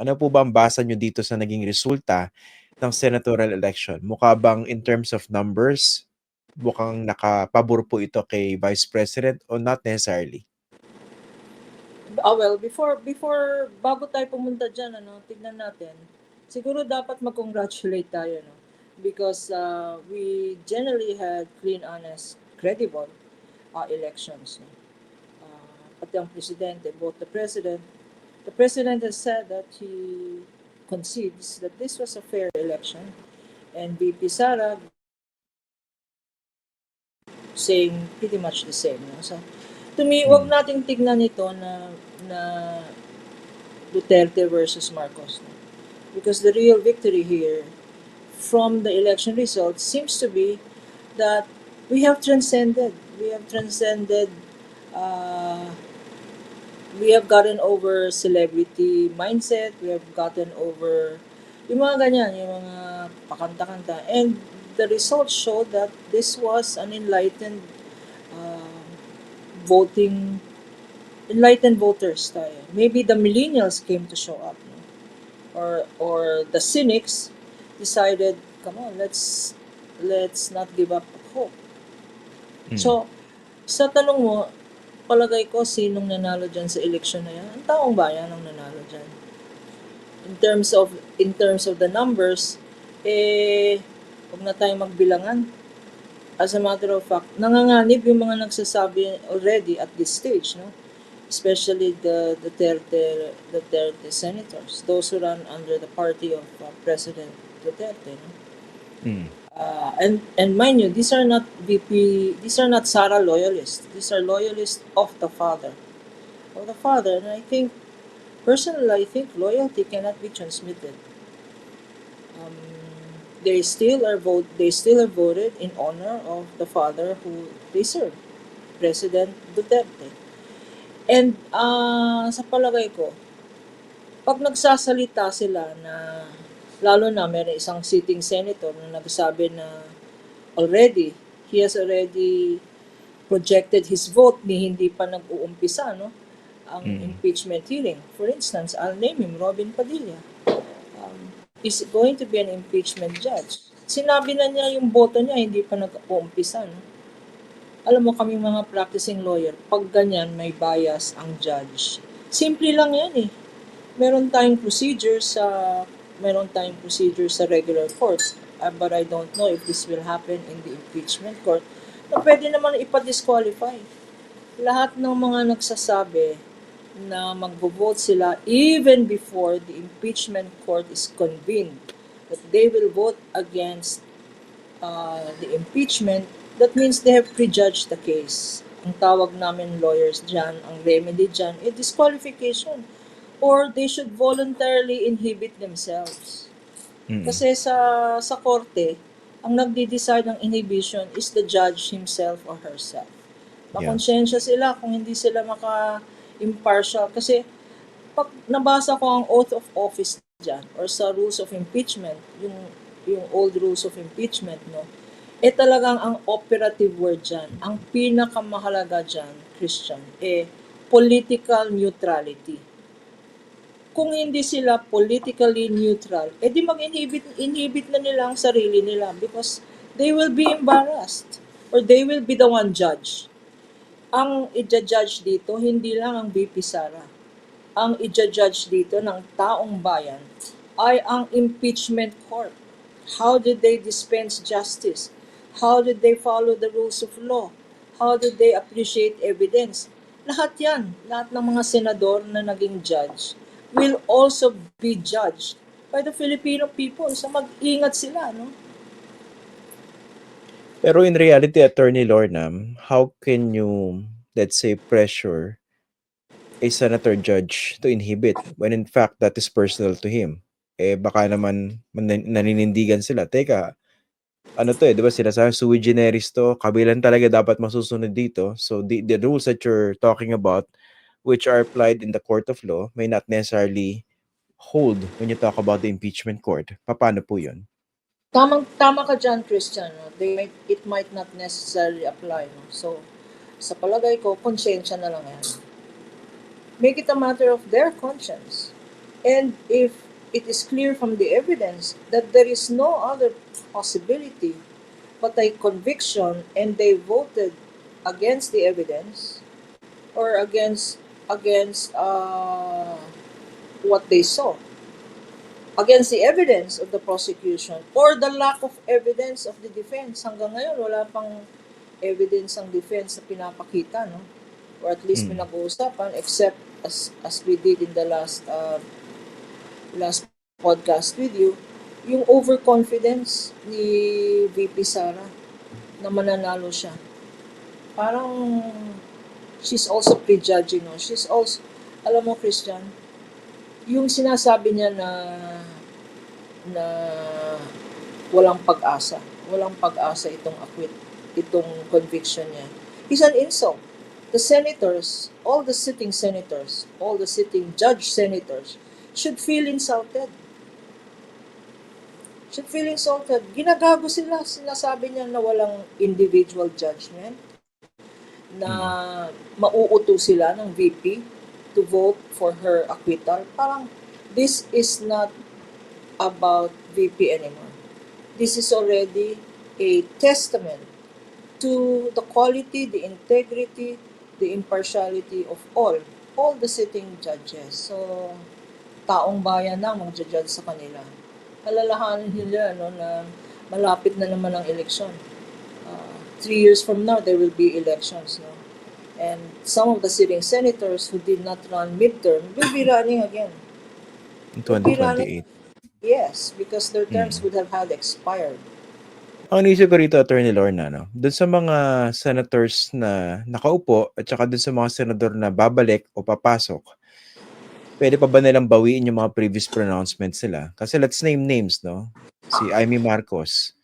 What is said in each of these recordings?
Ano po ba ang basa nyo dito sa naging resulta ng senatorial election? Mukha bang in terms of numbers, mukhang nakapabor po ito kay Vice President o not necessarily? Ah, well, before, before, bago tayo pumunta dyan, ano, tignan natin, siguro dapat mag-congratulate tayo, no? Because uh, we generally had clean, honest, credible uh, elections. No? Uh, pati ang presidente, both the president, the president has said that he concedes that this was a fair election. And VP Sara saying pretty much the same. No? So, to me, wag nating tignan ito na na Duterte versus Marcos. No? Because the real victory here from the election results seems to be that we have transcended. We have transcended. Uh, we have gotten over celebrity mindset. We have gotten over yung mga ganyan, yung mga pakanta-kanta. And the results show that this was an enlightened uh, voting enlightened voters tayo. Maybe the millennials came to show up. No? Or or the cynics decided, come on, let's let's not give up hope. Mm. So, sa tanong mo, palagay ko sinong nanalo dyan sa election na yan? Ang taong bayan ang nanalo dyan. In terms of in terms of the numbers, eh huwag na tayong magbilangan. As a matter of fact, nanganganib yung mga nagsasabi already at this stage, no? Especially the Duterte, Duterte senators, those who run under the party of uh, President Duterte, no? Mm. Uh, and and mind you, these are not VP, these are not Sara loyalists. These are loyalists of the father, of the father. And I think, personally, I think loyalty cannot be transmitted. Um, they still are vote. They still are voted in honor of the father who they serve, President Duterte. And uh, sa palagay ko, pag nagsasalita sila na lalo na meron isang sitting senator na nagsabi na already, he has already projected his vote ni hindi pa nag-uumpisa, no? Ang Mm. impeachment hearing. For instance, I'll name him, Robin Padilla. Um, is going to be an impeachment judge. Sinabi na niya yung boto niya, hindi pa nag-uumpisa, no? Alam mo kami mga practicing lawyer, pag ganyan may bias ang judge. Simple lang yan eh. Meron tayong procedure sa meron tayong procedure sa regular courts. Uh, but I don't know if this will happen in the impeachment court na pwede naman ipa-disqualify. Lahat ng mga nagsasabi na magvo-vote sila even before the impeachment court is convened that they will vote against uh, the impeachment, that means they have prejudged the case. Ang tawag namin lawyers dyan, ang remedy dyan, is disqualification. Or they should voluntarily inhibit themselves. Mm. Kasi sa sa korte, ang nagde-decide ng inhibition is the judge himself or herself. Makonsensya sila kung hindi sila maka-impartial. Kasi pag nabasa ko ang oath of office dyan or sa rules of impeachment, yung, yung old rules of impeachment, no, eh talagang ang operative word dyan, ang pinakamahalaga dyan, Christian, eh political neutrality kung hindi sila politically neutral, edi mag-inhibit inhibit na nila ang sarili nila because they will be embarrassed or they will be the one judge. Ang i-judge dito, hindi lang ang VP Sara. Ang i-judge dito ng taong bayan ay ang impeachment court. How did they dispense justice? How did they follow the rules of law? How did they appreciate evidence? Lahat yan, lahat ng mga senador na naging judge will also be judged by the Filipino people. So mag-ingat sila, no? Pero in reality, Attorney Lorna, how can you, let's say, pressure a senator judge to inhibit when in fact that is personal to him? Eh baka naman man- naninindigan sila. Teka, ano to eh, di ba sinasabi, sui generis to, kabilan talaga dapat masusunod dito. So the, the rules that you're talking about, which are applied in the court of law, may not necessarily hold when you talk about the impeachment court. Paano po yun? Tamang, tama ka dyan, Christian. They might, it might not necessarily apply. No? So, sa palagay ko, konsensya na lang yan. Make it a matter of their conscience. And if it is clear from the evidence that there is no other possibility but a conviction and they voted against the evidence or against against uh, what they saw. Against the evidence of the prosecution or the lack of evidence of the defense. Hanggang ngayon wala pang evidence ang defense na pinapakita no? Or at least Mm. pinag-uusapan except as as we did in the last uh, last podcast with you yung overconfidence ni VP Sara na mananalo siya. Parang she's also prejudging no? She's also alam mo Christian yung sinasabi niya na na walang pag-asa walang pag-asa itong acquit itong conviction niya. Is an insult. The senators all the sitting senators all the sitting judge senators should feel insulted. Should feel insulted. Ginagago sila sinasabi niya na walang individual judgment na mauuto sila ng VP to vote for her acquittal. Parang this is not about VP anymore. This is already a testament to the quality, the integrity, the impartiality of all, all the sitting judges. So, taong bayan na magja-judge sa kanila. Alalahanin nila no, na malapit na naman ang eleksyon. Three years from now, there will be elections. No? And some of the sitting senators who did not run midterm will be running again. In 2028. Yes, because their terms Mm. would have had expired. Ang inisip ko rito, Attorney Lorna, no? Doon sa mga senators na nakaupo at saka doon sa mga senador na babalik o papasok, pwede pa ba nilang bawiin yung mga previous pronouncements nila? Kasi let's name names, no? Si Amy Marcos.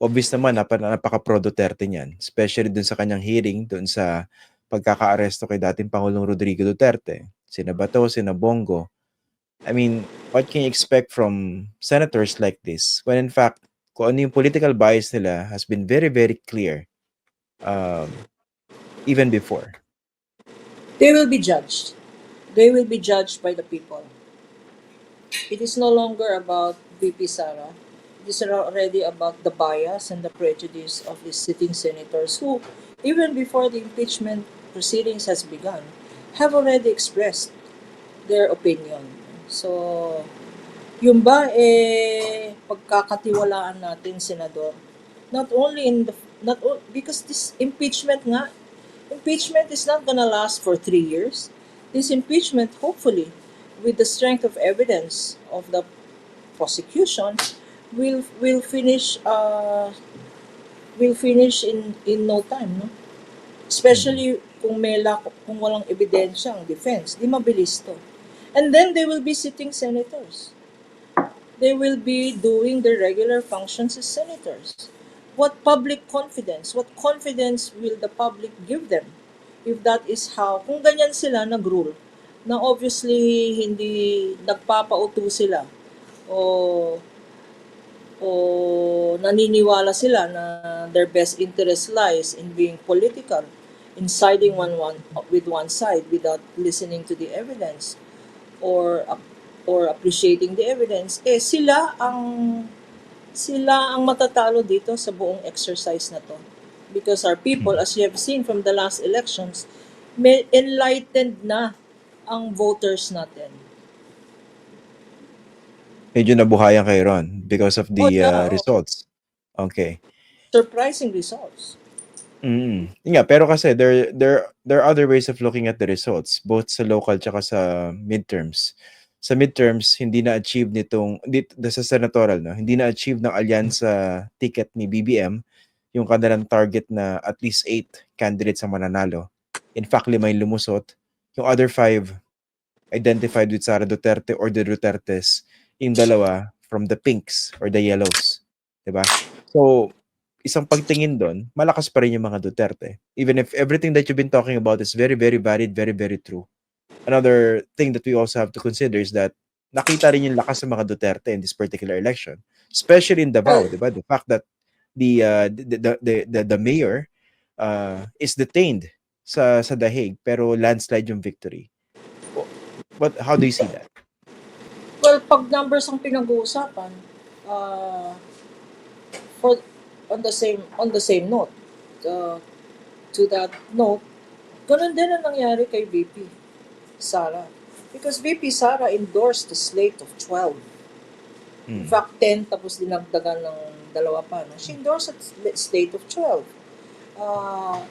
Obvious naman, nap- napaka-pro Duterte niyan. Especially doon sa kanyang hearing, doon sa pagkaka-aresto kay dating Pangulong Rodrigo Duterte. Sina Bato, sina Bongo. I mean, what can you expect from senators like this? When in fact, kung ano yung political bias nila has been very, very clear um, even before. They will be judged. They will be judged by the people. It is no longer about VP Sara. It is already about the bias and the prejudice of the sitting senators who, even before the impeachment proceedings has begun, have already expressed their opinion. So, yung ba eh pagkakatiwalaan natin senador not only in the not o- because this impeachment nga impeachment is not gonna last for three years this impeachment hopefully with the strength of evidence of the prosecution will will finish uh will finish in in no time no? Especially kung may lack, kung walang ebidensya ang defense di mabilis to. And then they will be sitting senators. They will be doing their regular functions as senators. What public confidence, what confidence will the public give them? If that is how, kung ganyan sila nag-rule, na obviously hindi nagpapauto sila o o naniniwala sila na their best interest lies in being political, in siding one, one with one side without listening to the evidence or or appreciating the evidence, eh sila ang sila ang matatalo dito sa buong exercise na to. Because our people, as you have seen from the last elections, may enlightened na ang voters natin. Medyo nabuhayan kay Ron because of the Oh, yeah, uh, results. Okay. Surprising results. Mm. Yun nga, pero kasi there there there are other ways of looking at the results both sa local tsaka sa midterms. Sa midterms, hindi na achieve nitong di, the- sa senatorial no, hindi na achieve ng alyansa ticket ni BBM yung kanilang target na at least eight candidates ang mananalo. In fact, lima yung lumusot. Yung other five identified with Sara Duterte or the Dutertes, yung dalawa from the pinks or the yellows. 'Di ba? So, isang pagtingin doon, malakas pa rin yung mga Duterte. Even if everything that you've been talking about is very, very valid, very, very true. Another thing that we also have to consider is that nakita rin yung lakas ng mga Duterte in this particular election. Especially in Davao, di ba? The fact that the, uh, the, the, the, the, the mayor uh, is detained sa, sa Dahig, pero landslide yung victory. What, how do you see that? Pag numbers ang pinag-uusapan, uh, for on the same on the same note, uh, to that note, ganun din ang nangyari kay VP Sara. Because VP Sara endorsed the slate of 12. In Mm. fact, 10 tapos dinagdagan ng dalawa pa. No? She endorsed sl- slate of 12. Uh,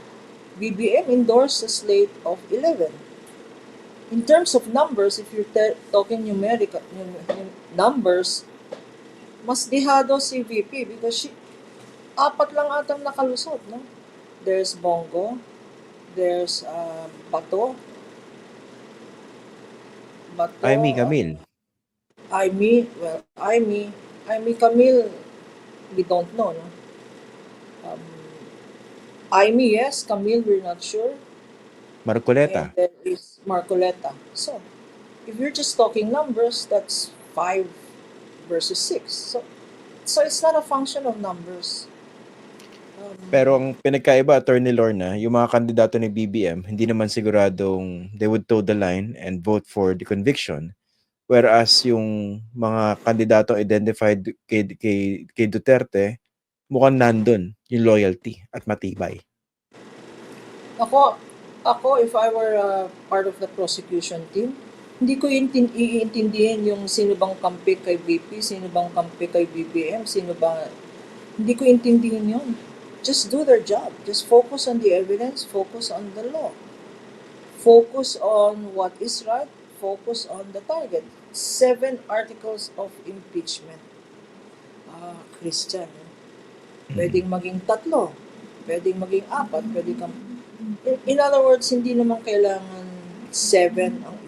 BBM endorsed a slate of 11. In terms of numbers, if you're talking numerical num- num- numbers, mas dihado si VP because she, apat lang atang nakalusot. No? There's Bongo, there's uh, Bato, Bato, uh, Camille. Amy, well, Amy, Amy Camille, we don't know, no? Um, Amy, yes. Camille, we're not sure. Marcoleta. And there is Marcoleta. So, if you're just talking numbers, that's five versus six. So, so it's not a function of numbers. Um, Pero ang pinagkaiba, Attorney Lorna, yung mga kandidato ni BBM, hindi naman siguradong they would toe the line and vote for the conviction. Whereas yung mga kandidato identified kay, kay, kay Duterte, mukhang nandun yung loyalty at matibay. Ako, ako if I were uh, part of the prosecution team, hindi ko intin- iintindihin yung sino bang kampi kay VP, sino bang kampi kay BBM, sino ba... Hindi ko intindihin yun. Just do their job. Just focus on the evidence, focus on the law. Focus on what is right, focus on the target. Seven articles of impeachment. Ah, Christian. eh. Pwedeng maging tatlo, pwedeng maging apat, pwedeng kam... In, other words, hindi naman kailangan seven ang